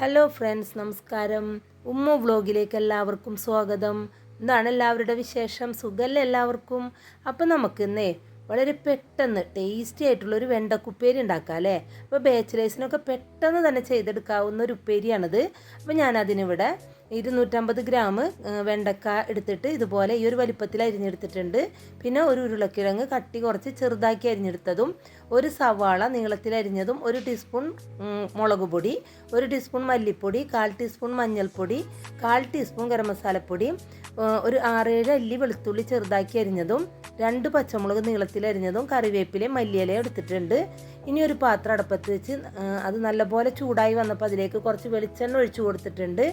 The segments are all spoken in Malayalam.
ഹലോ ഫ്രണ്ട്സ് നമസ്കാരം. ഉമ്മു വ്ലോഗിലേക്ക് എല്ലാവർക്കും സ്വാഗതം. എന്താണ് എല്ലാവരുടെ വിശേഷം? സുഖമല്ലേ എല്ലാവർക്കും? അപ്പം നമുക്ക് ഇന്നേ വളരെ പെട്ടെന്ന് ടേസ്റ്റി ആയിട്ടുള്ള ഒരു വെണ്ടക്കുപ്പേരി ഉണ്ടാക്കാം അല്ലേ? അപ്പോൾ ബാച്ചിലേഴ്സിനൊക്കെ പെട്ടെന്ന് തന്നെ ചെയ്തെടുക്കാവുന്ന ഒരു ഉപ്പേരിയാണിത്. അപ്പോൾ ഞാനതിനിവിടെ ഇരുന്നൂറ്റമ്പത് ഗ്രാം വെണ്ടക്ക എടുത്തിട്ട് ഇതുപോലെ ഈ ഒരു വലിപ്പത്തിൽ അരിഞ്ഞെടുത്തിട്ടുണ്ട്. പിന്നെ ഒരു ഉരുളക്കിഴങ്ങ് കട്ടി കുറച്ച് ചെറുതാക്കി അരിഞ്ഞെടുത്തതും ഒരു സവാള നീളത്തിൽ അരിഞ്ഞതും ഒരു ടീസ്പൂൺ മുളക് പൊടി ഒരു ടീസ്പൂൺ മല്ലിപ്പൊടി കാൽ ടീസ്പൂൺ മഞ്ഞൾപ്പൊടി കാൽ ടീസ്പൂൺ ഗരം മസാലപ്പൊടി ഒരു ആറേഴ് അല്ലി വെളുത്തുള്ളി ചെറുതാക്കി അരിഞ്ഞതും രണ്ട് പച്ചമുളക് നീളത്തിൽ അരിഞ്ഞതും കറിവേപ്പിലയും മല്ലിയിലയും എടുത്തിട്ടുണ്ട്. ഇനി ഒരു പാത്രം അടുപ്പത്ത് വെച്ച് അത് നല്ലപോലെ ചൂടായി വന്നപ്പോൾ അതിലേക്ക് കുറച്ച് വെളിച്ചെണ്ണ ഒഴിച്ചു കൊടുത്തിട്ടുണ്ട്.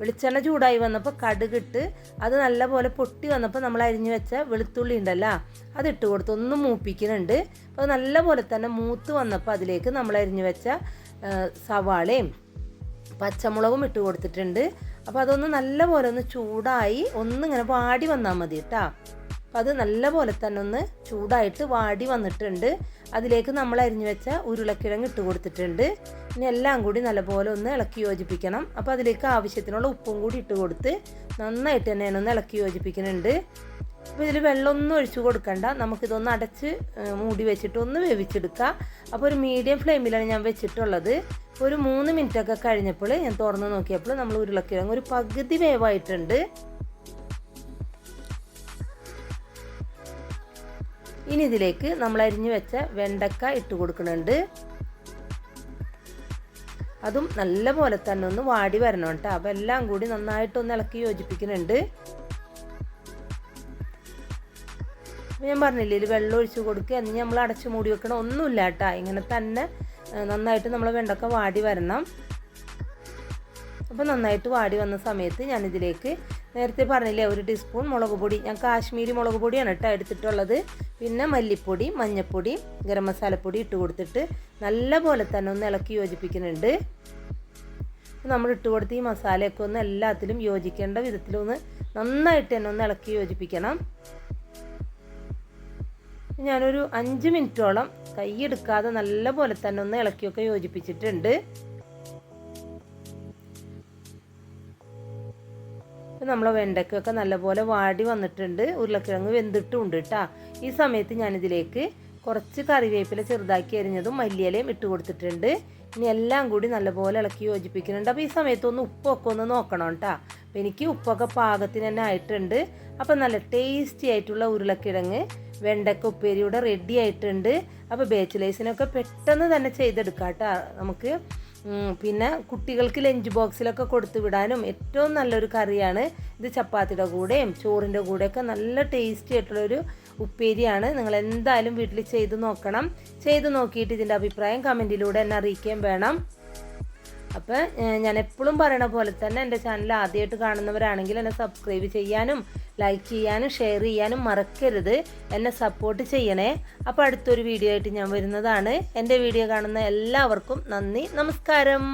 വെളിച്ചെണ്ണ ചൂടായി വന്നപ്പോൾ കടുകിട്ട് അത് നല്ലപോലെ പൊട്ടി വന്നപ്പോൾ നമ്മൾ അരിഞ്ഞു വെച്ച വെളുത്തുള്ളി ഉണ്ടല്ലോ അത് ഇട്ട് കൊടുത്ത് ഒന്ന് മൂപ്പിക്കുന്നുണ്ട്. അപ്പോൾ നല്ലപോലെ തന്നെ മൂത്ത് വന്നപ്പോൾ അതിലേക്ക് നമ്മൾ അരിഞ്ഞു വെച്ച സവാളയും പച്ചമുളകും ഇട്ട് കൊടുത്തിട്ടുണ്ട്. അപ്പോൾ അതൊന്ന് നല്ലപോലെ ഒന്ന് ചൂടായി ഒന്നിങ്ങനെ വാടി വന്നാൽ മതി കേട്ടോ അപ്പോൾ അത് നല്ലപോലെ തന്നെ ഒന്ന് ചൂടായിട്ട് വാടി വന്നിട്ടുണ്ട്. അതിലേക്ക് നമ്മൾ അരിഞ്ഞു വെച്ച ഉരുളക്കിഴങ്ങ് ഇട്ട് കൊടുത്തിട്ടുണ്ട്. ഇനി എല്ലാം കൂടി നല്ലപോലെ ഒന്ന് ഇളക്കി യോജിപ്പിക്കണം. അപ്പോൾ അതിലേക്ക് ആവശ്യത്തിനുള്ള ഉപ്പും കൂടി ഇട്ട് കൊടുത്ത് നന്നായിട്ട് തന്നെ ഒന്ന് ഇളക്കി യോജിപ്പിക്കുന്നുണ്ട്. അപ്പോൾ ഇതിൽ വെള്ളമൊന്നും ഒഴിച്ചു കൊടുക്കണ്ട. നമുക്കിതൊന്ന് അടച്ച് മൂടി വെച്ചിട്ട് ഒന്ന് വേവിച്ചെടുക്കാം. അപ്പോൾ ഒരു മീഡിയം ഫ്ലെയിമിലാണ് ഞാൻ വെച്ചിട്ടുള്ളത്. ഒരു മൂന്ന് മിനിറ്റൊക്കെ കഴിഞ്ഞപ്പോൾ ഞാൻ തുറന്ന് നോക്കിയപ്പോൾ നമ്മൾ ഉരുളക്കിഴങ്ങ് ഒരു പകുതി വേവായിട്ടുണ്ട്. ഇനി ഇതിലേക്ക് നമ്മൾ അരിഞ്ഞു വെച്ച വെണ്ടക്ക ഇട്ട് കൊടുക്കുന്നുണ്ട്. അതും നല്ല പോലെ തന്നെ ഒന്ന് വാടി വരണം കേട്ടോ. അപ്പോൾ എല്ലാം കൂടി നന്നായിട്ടൊന്ന് ഇളക്കി യോജിപ്പിക്കുന്നുണ്ട്. ഞാൻ പറഞ്ഞില്ലേ ഇതിൽ വെള്ളം ഒഴിച്ച് കൊടുക്കുക എന്നിട്ട് നമ്മൾ അടച്ച് മൂടി വെക്കണം. ഒന്നുമില്ല കേട്ടോ. ഇങ്ങനെ തന്നെ നന്നായിട്ട് നമ്മൾ വെണ്ടക്ക വാടി വരണം. അപ്പോൾ നന്നായിട്ട് വാടി വന്ന സമയത്ത് ഞാനിതിലേക്ക് നേരത്തെ പറഞ്ഞില്ലേ ഒരു ടീസ്പൂൺ മുളക് പൊടി. ഞാൻ കാശ്മീരി മുളക് പൊടിയാണ് കേട്ടോ എടുത്തിട്ടുള്ളത്. പിന്നെ മല്ലിപ്പൊടി മഞ്ഞൾപ്പൊടി ഗരം മസാലപ്പൊടി ഇട്ട് കൊടുത്തിട്ട് നല്ല പോലെ തന്നെ ഒന്ന് ഇളക്കി യോജിപ്പിക്കുന്നുണ്ട്. നമ്മൾ ഇട്ട് കൊടുത്ത് ഈ മസാലയൊക്കെ ഒന്ന് എല്ലാത്തിലും യോജിക്കേണ്ട വിധത്തിലൊന്ന് നന്നായിട്ട് തന്നെ ഒന്ന് ഇളക്കി യോജിപ്പിക്കണം. ഞാനൊരു അഞ്ച് മിനിറ്റോളം കൈയെടുക്കാതെ നല്ല പോലെ തന്നെ ഒന്ന് ഇളക്കിയൊക്കെ യോജിപ്പിച്ചിട്ടുണ്ട്. നമ്മളെ വെണ്ടയ്ക്കൊക്കെ നല്ലപോലെ വാടി വന്നിട്ടുണ്ട്. ഉരുളക്കിഴങ്ങ് വെന്തിട്ടുമുണ്ട് കേട്ടോ ഈ സമയത്ത് ഞാനിതിലേക്ക് കുറച്ച് കറിവേപ്പില ചെറുതാക്കി അരിഞ്ഞതും മല്ലിയിലയും ഇട്ട് കൊടുത്തിട്ടുണ്ട്. ഇനി എല്ലാം കൂടി നല്ലപോലെ ഇളക്കി യോജിപ്പിക്കുന്നുണ്ട്. അപ്പോൾ ഈ സമയത്ത് ഒന്ന് ഉപ്പൊക്കെ ഒന്ന് നോക്കണം കേട്ടോ എനിക്ക് ഉപ്പൊക്കെ പാകത്തിന് തന്നെ ആയിട്ടുണ്ട്. അപ്പോൾ നല്ല ടേസ്റ്റി ആയിട്ടുള്ള ഉരുളക്കിഴങ്ങ് വെണ്ടക്ക ഉപ്പേരിയുടെ റെഡി ആയിട്ടുണ്ട്. അപ്പോൾ ബാച്ചിലേഴ്സിനൊക്കെ പെട്ടെന്ന് തന്നെ ചെയ്തെടുക്കാം കേട്ടോ നമുക്ക്. പിന്നെ കുട്ടികൾക്ക് ലഞ്ച് ബോക്സിലൊക്കെ കൊടുത്തു വിടാനും ഏറ്റവും നല്ലൊരു കറിയാണ് ഇത് ചപ്പാത്തിയുടെ കൂടെയും ചോറിന്റെ കൂടെയൊക്കെ നല്ല ടേസ്റ്റി ആയിട്ടുള്ളൊരു ഉപ്പേരിയാണ്. നിങ്ങൾ എന്തായാലും വീട്ടിൽ ചെയ്ത് നോക്കണം. ചെയ്ത് നോക്കിയിട്ട് ഇതിന്റെ അഭിപ്രായം കമന്റിലൂടെ എന്നെ അറിയിക്കുകയും വേണം. അപ്പം ഞാൻ എപ്പോഴും പറയണ പോലെ തന്നെ എന്റെ ചാനൽ ആദ്യമായിട്ട് കാണുന്നവരാണെങ്കിൽ എന്നെ സബ്സ്ക്രൈബ് ചെയ്യാനും ലൈക്ക് ചെയ്യാനും ഷെയർ ചെയ്യാനും മറക്കരുത്. എന്നെ സപ്പോർട്ട് ചെയ്യണേ. അപ്പോൾ അടുത്തൊരു വീഡിയോ ആയിട്ട് ഞാൻ വരുന്നതാണ്. എന്റെ വീഡിയോ കാണുന്ന എല്ലാവർക്കും നന്ദി. നമസ്കാരം.